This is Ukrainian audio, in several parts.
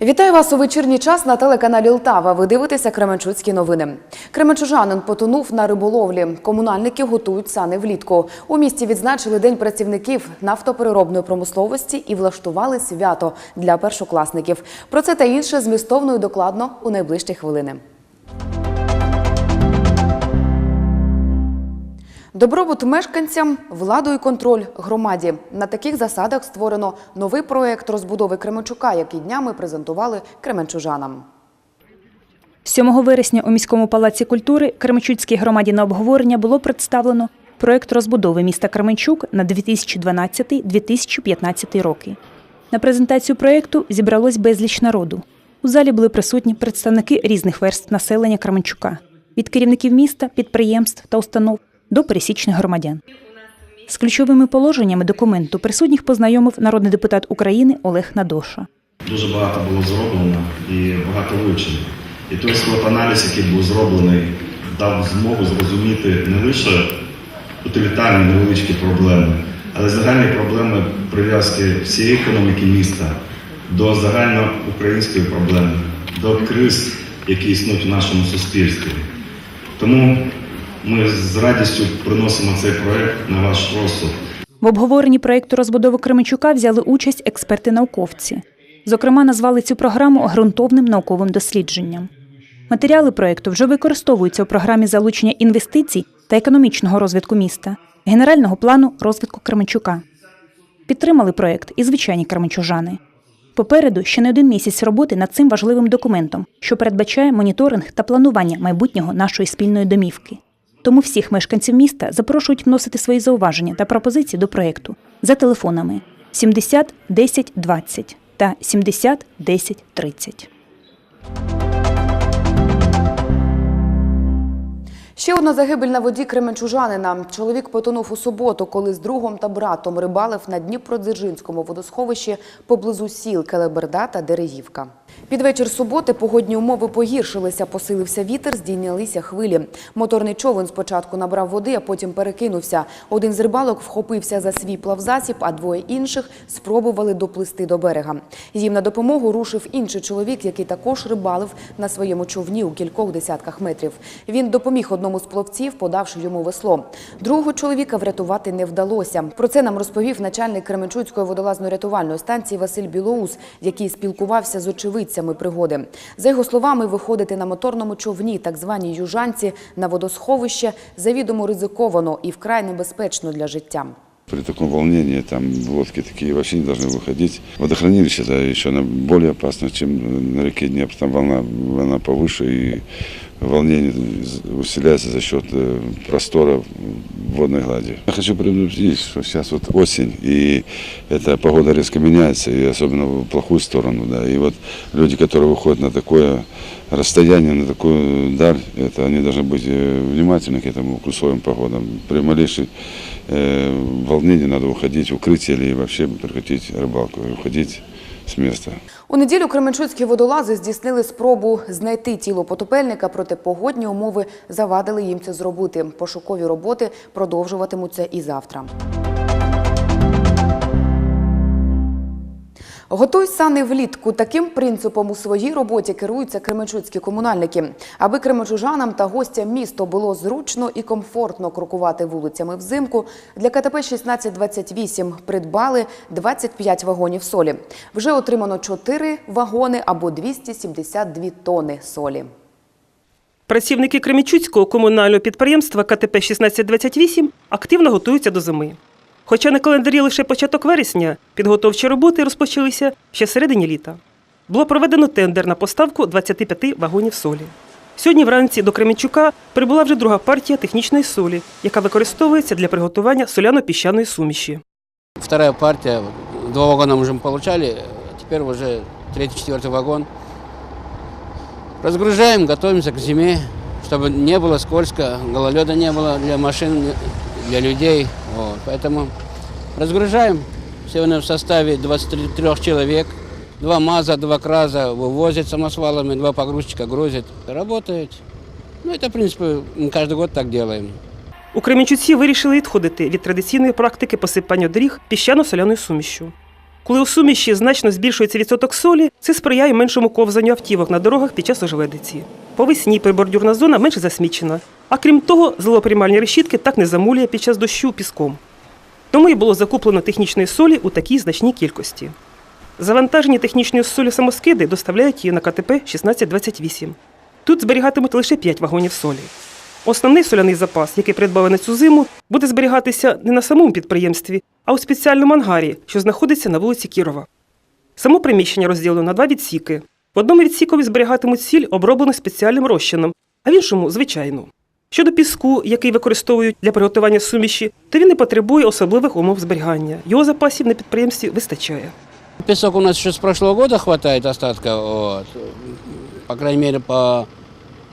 Вітаю вас у вечірній час на телеканалі Лтава. Ви дивитеся Кременчуцькі новини. Кременчужанин потонув на риболовлі. Комунальники готують сани влітку. У місті відзначили День працівників нафтопереробної промисловості і влаштували свято для першокласників. Про це та інше змістовно і докладно у найближчі хвилини. Добробут мешканцям, владу і контроль громаді. На таких засадах створено новий проект розбудови Кременчука, який днями презентували кременчужанам. 7 вересня у міському палаці культури Кременчуцькій громаді на обговорення було представлено проект розбудови міста Кременчук на 2012-2015 роки. На презентацію проекту зібралось безліч народу. У залі були присутні представники різних верств населення Кременчука від керівників міста, підприємств та установ до пересічних громадян. З ключовими положеннями документу присутніх познайомив народний депутат України Олег Надоша. Дуже багато було зроблено і багато вивчено. І той аналіз, який був зроблений, дав змогу зрозуміти не лише утилітарні невеличкі проблеми, але загальні проблеми прив'язки всієї економіки міста до загальноукраїнської проблеми, до криз, які існують у нашому суспільстві. Тому ми з радістю приносимо цей проект на ваш розсуд. В обговоренні проєкту розбудови Кременчука взяли участь експерти-науковці. Зокрема, назвали цю програму ґрунтовним науковим дослідженням. Матеріали проєкту вже використовуються у програмі залучення інвестицій та економічного розвитку міста, генерального плану розвитку Кременчука. Підтримали проєкт і звичайні кременчужани. Попереду ще не один місяць роботи над цим важливим документом, що передбачає моніторинг та планування майбутнього нашої спільної домівки. Тому всіх мешканців міста запрошують вносити свої зауваження та пропозиції до проєкту за телефонами 70 10 20 та 70 10 30. Ще одна загибель на воді кременчужанина. Чоловік потонув у суботу, коли з другом та братом рибалив на Дніпродзержинському водосховищі поблизу сіл Келеберда та Дерегівка. Під вечір суботи погодні умови погіршилися, посилився вітер, здійнялися хвилі. Моторний човен спочатку набрав води, а потім перекинувся. Один з рибалок вхопився за свій плавзасіб, а двоє інших спробували доплисти до берега. Їм на допомогу рушив інший чоловік, який також рибалив на своєму човні у кількох десятках метрів. Він допоміг одному з пловців, подавши йому весло. Другого чоловіка врятувати не вдалося. Про це нам розповів начальник Кременчуцької водолазно-рятувальної станції Василь Білоус, який спілкувався з очевидцями пригоди. За його словами, виходити на моторному човні, так званій южанці, на водосховище завідомо ризиковано і вкрай небезпечно для життя. При таком волнении там лодки такие вообще не должны выходить. Водохранилище это еще на- более опасно, чем на реке Днепр. Там волна, волна повыше и волнение усиляется за счет э, простора водной глади. Я хочу предупредить, что сейчас вот осень, и эта погода резко меняется, и особенно в плохую сторону. Да. И вот люди, которые выходят на такое расстояние, на такую даль, это они должны быть э, внимательны к этому, к условиям погоды. При малейшей э, волнении надо уходить укрытие или вообще прекратить рыбалку и уходить с места. У неділю кременчуцькі водолази здійснили спробу знайти тіло потопельника, проте погодні умови завадили їм це зробити. Пошукові роботи продовжуватимуться і завтра. Готуй сани влітку. Таким принципом у своїй роботі керуються кременчуцькі комунальники. Аби кременчужанам та гостям міста було зручно і комфортно крокувати вулицями взимку, для КТП 1628 придбали 25 вагонів солі. Вже отримано 4 вагони або 272 тони солі. Працівники Кремічуцького комунального підприємства КТП 1628 активно готуються до зими. Хоча на календарі лише початок вересня, підготовчі роботи розпочалися ще в середині літа. Було проведено тендер на поставку 25 вагонів солі. Сьогодні вранці до Кременчука прибула вже друга партія технічної солі, яка використовується для приготування соляно-піщаної суміші. Вторая партия, два вагона мы уже получали, теперь уже третий, четвертый вагон. Разгружаем, готовимся к зиме, чтобы не было скользко, гололеда не было для машин, для людей. Вот. Поэтому разгружаем. Сегодня в составе 23 человек. Два МАЗа, два КРАЗа вывозят самосвалами, два погрузчика грузят. Работают. Ну, это, в принципе, мы каждый год так делаем. У Кременчуці вирішили відходити від традиційної практики посипання доріг піщано-соляною сумішю. Коли у суміші значно збільшується відсоток солі, це сприяє меншому ковзанню автівок на дорогах під час ожеледиці. По весні прибордюрна зона менше засмічена. а крім того, зловоприймальні решітки так не замулює під час дощу піском. Тому і було закуплено технічної солі у такій значній кількості. Завантажені технічною солі самоскиди доставляють її на КТП 1628. Тут зберігатимуть лише 5 вагонів солі. Основний соляний запас, який придбали на цю зиму, буде зберігатися не на самому підприємстві, а у спеціальному ангарі, що знаходиться на вулиці Кірова. Само приміщення розділено на два відсіки. В одному відсікові зберігатимуть сіль, оброблену спеціальним розчином, а в іншому звичайну. Щодо піску, який використовують для приготування суміші, то він не потребує особливих умов зберігання. Його запасів на підприємстві вистачає. Песок у нас еще с прошлого года хватает остатка, вот. по крайней мере, по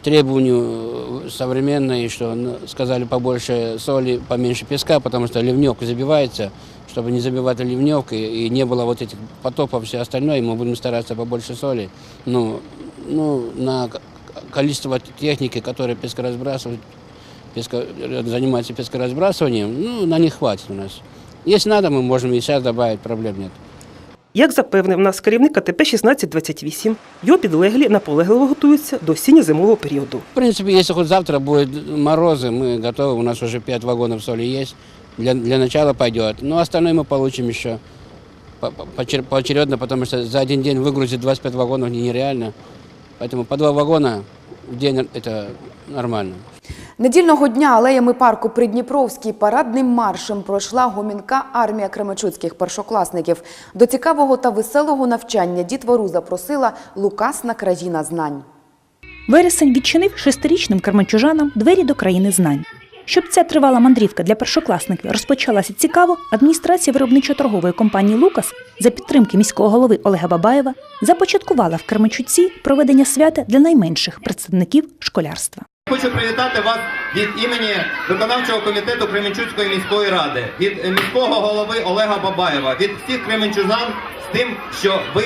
требованию современной, что ну, сказали побольше соли, поменьше песка, потому что ливневка забивается, чтобы не забивать ливневкой и не было вот этих потопов и все остальное, мы будем стараться побольше соли. Ну, ну на к- количество техники, которая пескоразбрасывает, песко, занимается пескоразбрасыванием, ну, на них хватит у нас. Если надо, мы можем и сейчас добавить, проблем нет. Як запевнив нас керівник КТП 1628, його підлеглі наполегливо готуються до осінньо-зимового періоду. В принципе, если хоть завтра будет морозы, мы готовы. У нас уже 5 вагонов соли есть. Для, для начала пойдет. Но остальное мы получим еще по- по- почер- поочередно, потому что за один день выгрузить 25 вагонов не- нереально. Поэтому по два вагона в день это нормально. Недільного дня алеями парку Придніпровський парадним маршем пройшла гомінка армія кремечуцьких першокласників. До цікавого та веселого навчання дітвору запросила Лукасна країна знань. Вересень відчинив шестирічним Кармачужанам двері до країни знань. Щоб ця тривала мандрівка для першокласників розпочалася цікаво, адміністрація виробничо-торгової компанії Лукас за підтримки міського голови Олега Бабаєва започаткувала в Кременчуці проведення свята для найменших представників школярства. Хочу привітати вас від імені виконавчого комітету Кременчуцької міської ради, від міського голови Олега Бабаєва, від всіх кременчужан з тим, що ви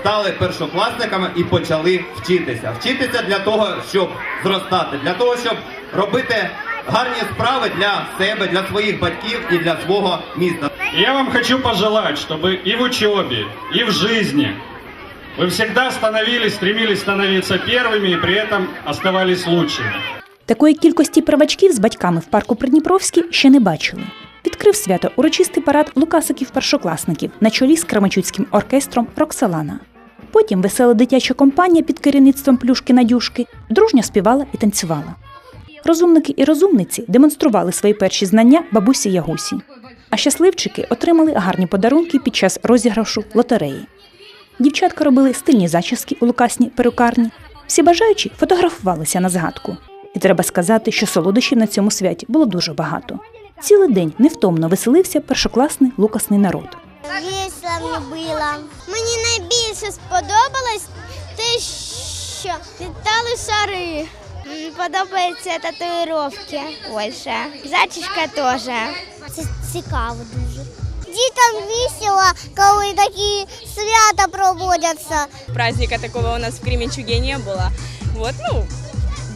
стали першокласниками і почали вчитися. Вчитися для того, щоб зростати, для того, щоб робити гарні справи для себе, для своїх батьків і для свого міста. Я вам хочу пожелать, чтобы и в учебе, и в жизни вы всегда становились, стремились становиться первыми и при этом оставались лучшими. Такої кількості правачків з батьками в парку Придніпровський ще не бачили. Відкрив свято урочистий парад лукасиків-першокласників на чолі з Кременчуцьким оркестром Роксолана. Потім весела дитяча компанія під керівництвом плюшки Надюшки дружньо співала і танцювала. Розумники і розумниці демонстрували свої перші знання бабусі Ягусі. А щасливчики отримали гарні подарунки під час розіграшу лотереї. Дівчатка робили стильні зачіски у лукасній перукарні. Всі бажаючі фотографувалися на згадку. І треба сказати, що солодощів на цьому святі було дуже багато. Цілий день невтомно веселився першокласний лукасний народ. Весело було. Мені найбільше сподобалось те, що літали шари. Мені подобаються татуїровки більше. Зачіска теж. Це цікаво дуже. Дітям весело, коли такі свята проводяться. праздника такого у нас в Кременчуге не было. Вот, ну,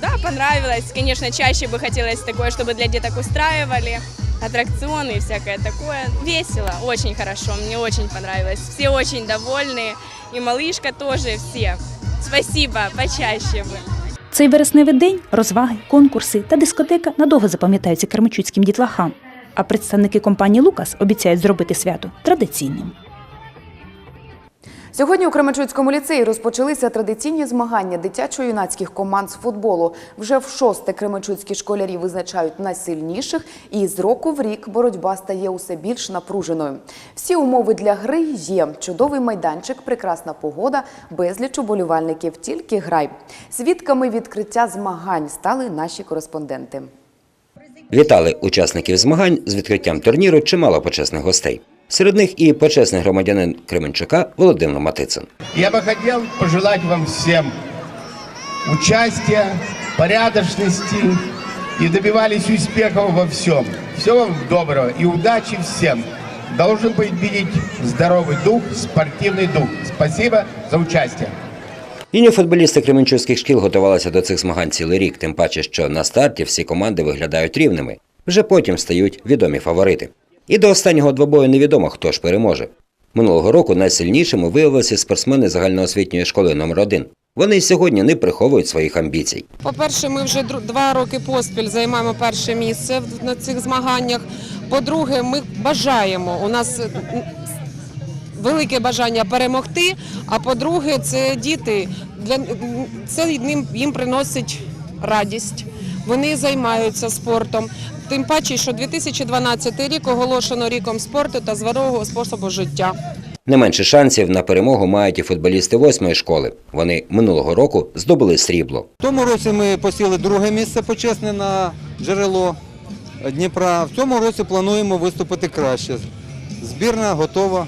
да, понравилось. Конечно, чаще бы хотелось такое, чтобы для деток устраивали аттракционы и всякое такое. Весело, очень хорошо, мне очень понравилось. Все очень довольны, и малышка тоже, все. Спасибо, почаще бы. Цей вересневий день розваги, конкурси та дискотека надовго запам'ятаються кермичуцьким дітлахам. А представники компанії Лукас обіцяють зробити свято традиційним. Сьогодні у Кременчуцькому ліцеї розпочалися традиційні змагання дитячо-юнацьких команд з футболу. Вже в шосте кременчуцькі школярі визначають найсильніших, і з року в рік боротьба стає усе більш напруженою. Всі умови для гри є: чудовий майданчик, прекрасна погода, безліч уболівальників. Тільки грай. Свідками відкриття змагань стали наші кореспонденти. Вітали учасників змагань з відкриттям турніру чимало почесних гостей. Серед них і почесний громадянин Кременчука Володимир Матицин. Я бы хотел пожелать вам всем участия, порядочности и добивались успехов во всем. Всего вам доброго и удачи всем. Должен быть видеть здоровый дух, спортивный дух. Спасибо за участие. Юні футболісти кременчуцьких шкіл готувалися до цих змагань цілий рік, тим паче, що на старті всі команди виглядають рівними. Вже потім стають відомі фаворити. І до останнього двобою невідомо, хто ж переможе. Минулого року найсильнішими виявилися спортсмени загальноосвітньої школи номер 1 Вони сьогодні не приховують своїх амбіцій. По-перше, ми вже два роки поспіль займаємо перше місце на цих змаганнях. По-друге, ми бажаємо. У нас велике бажання перемогти. А по-друге, це діти. Для це їм приносить радість. Вони займаються спортом. Тим паче, що 2012 рік оголошено ріком спорту та здорового способу життя. Не менше шансів на перемогу мають і футболісти восьмої школи. Вони минулого року здобули срібло. В тому році ми посіли друге місце почесне на джерело Дніпра. В цьому році плануємо виступити краще. Збірна готова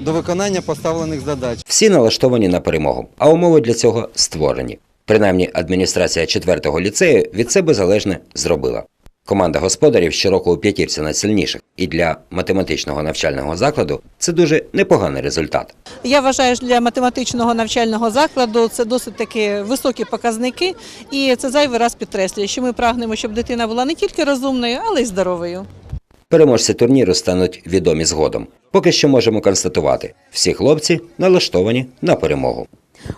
до виконання поставлених задач. Всі налаштовані на перемогу, а умови для цього створені. Принаймні, адміністрація 4-го ліцею від себе залежне зробила. Команда господарів щороку у п'ятірці найсильніших, і для математичного навчального закладу це дуже непоганий результат. Я вважаю, що для математичного навчального закладу це досить таки високі показники, і це зайвий раз підкреслює, що ми прагнемо, щоб дитина була не тільки розумною, але й здоровою. Переможці турніру стануть відомі згодом. Поки що можемо констатувати, всі хлопці налаштовані на перемогу.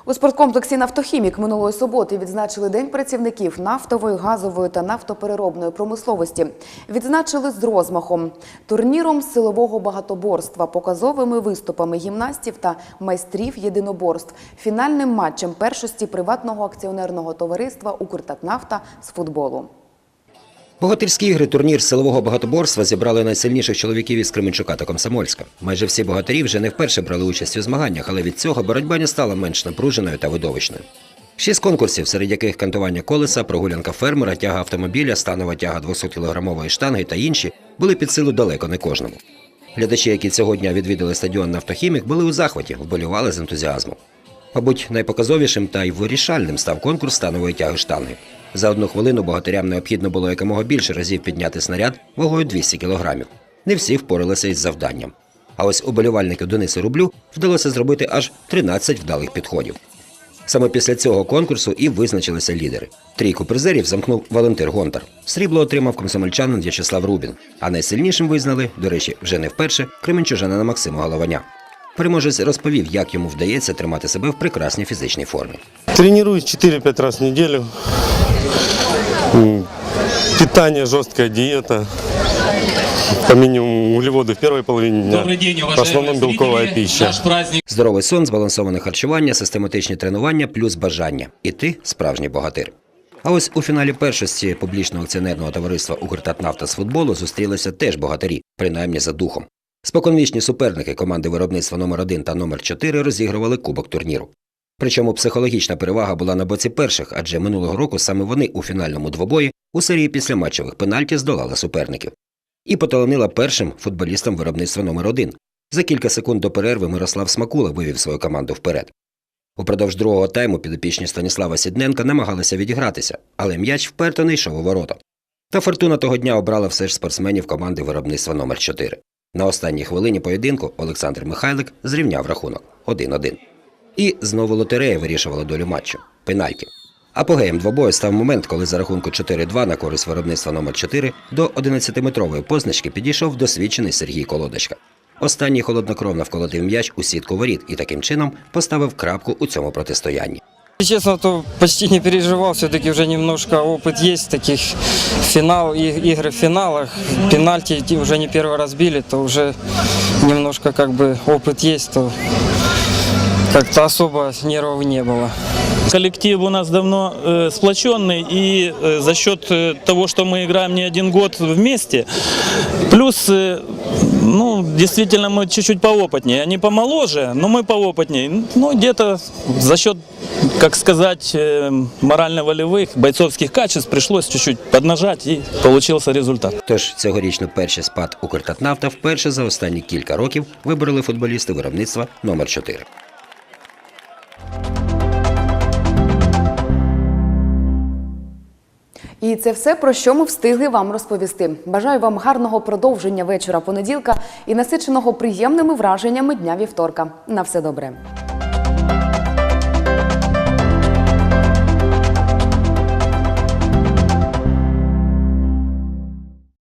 У спорткомплексі «Нафтохімік» минулої суботи відзначили День працівників нафтової, газової та нафтопереробної промисловості. Відзначили з розмахом, турніром силового багатоборства, показовими виступами гімнастів та майстрів єдиноборств, фінальним матчем першості приватного акціонерного товариства «Укртатнафта» з футболу. Богатирські ігри турнір силового багатоборства зібрали найсильніших чоловіків із Кременчука та Комсомольська. Майже всі богатирі вже не вперше брали участь у змаганнях, але від цього боротьба не стала менш напруженою та видовищною. Шість конкурсів, серед яких кантування колеса, прогулянка фермера, тяга автомобіля, станова тяга 200-кілограмової штанги та інші, були під силу далеко не кожному. Глядачі, які цього дня відвідали стадіон «Нафтохімік», були у захваті, вболівали з ентузіазмом. Мабуть, найпоказовішим та й вирішальним став конкурс станової тяги штанги. За одну хвилину богатирям необхідно було якомога більше разів підняти снаряд вагою 200 кілограмів. Не всі впоралися із завданням. А ось уболівальнику Дениси Рублю вдалося зробити аж 13 вдалих підходів. Саме після цього конкурсу і визначилися лідери. Трійку призерів замкнув Валентир Гонтар. Срібло отримав комсомольчанин В'ячеслав Рубін. А найсильнішим визнали, до речі, вже не вперше кременчужанина Максима Голованя. Переможець розповів, як йому вдається тримати себе в прекрасній фізичній формі. Тренируюсь 4-5 раз в неделю. М, Питание, жесткая диета. По минимуму углеводы в первой половине дня. В основном белковая пища. Здоровий сон, збалансоване харчування, систематичні тренування плюс бажання. І ти справжній богатир. А ось у фіналі першості публічного акціонерного товариства «Укртатнафта» з футболу зустрілися теж богатирі, принаймні за духом. Споконвічні суперники команди виробництва номер 1 та номер 4 розігрували кубок турніру. Причому психологічна перевага була на боці перших, адже минулого року саме вони у фінальному двобої у серії післяматчевих пенальті здолали суперників. І поталанила першим футболістам виробництва номер 1 За кілька секунд до перерви Мирослав Смакула вивів свою команду вперед. Упродовж другого тайму підопічні Станіслава Сідненка намагалися відігратися, але м'яч вперто не йшов у ворота. Та фортуна того дня обрала все ж спортсменів команди виробництва номер 4 На останній хвилині поєдинку Олександр Михайлик зрівняв рахунок 1-1. І знову лотерея вирішувала долю матчу пенальті. Апогеєм двобою став момент, коли за рахунку 4-2 на користь виробництва номер 4 до 11-метрової позначки підійшов досвідчений Сергій Колодочка. Останній холоднокровно вколотив м'яч у сітку воріт і таким чином поставив крапку у цьому протистоянні. Честно, то почти не переживал, все-таки уже немножко опыт есть таких. Финал, и- игры в финалах, пенальти уже не первый раз били, то уже немножко как бы опыт есть, то как-то особо нервов не было. Коллектив у нас давно э, сплоченный, и э, за счет э, того, что мы играем не один год вместе, плюс, э, ну, действительно, мы чуть-чуть поопытнее. Они помоложе, но мы поопытнее. Ну, где-то за счет, как сказать, э, морально-волевых, бойцовских качеств пришлось чуть-чуть поднажать, и получился результат. Тож цьогорічно перший спад Укртатнафта вперше за останні кілька років вибороли футболісти виробництва номер 4 І це все, про що ми встигли вам розповісти. Бажаю вам гарного продовження вечора понеділка і насиченого приємними враженнями дня вівторка. На все добре.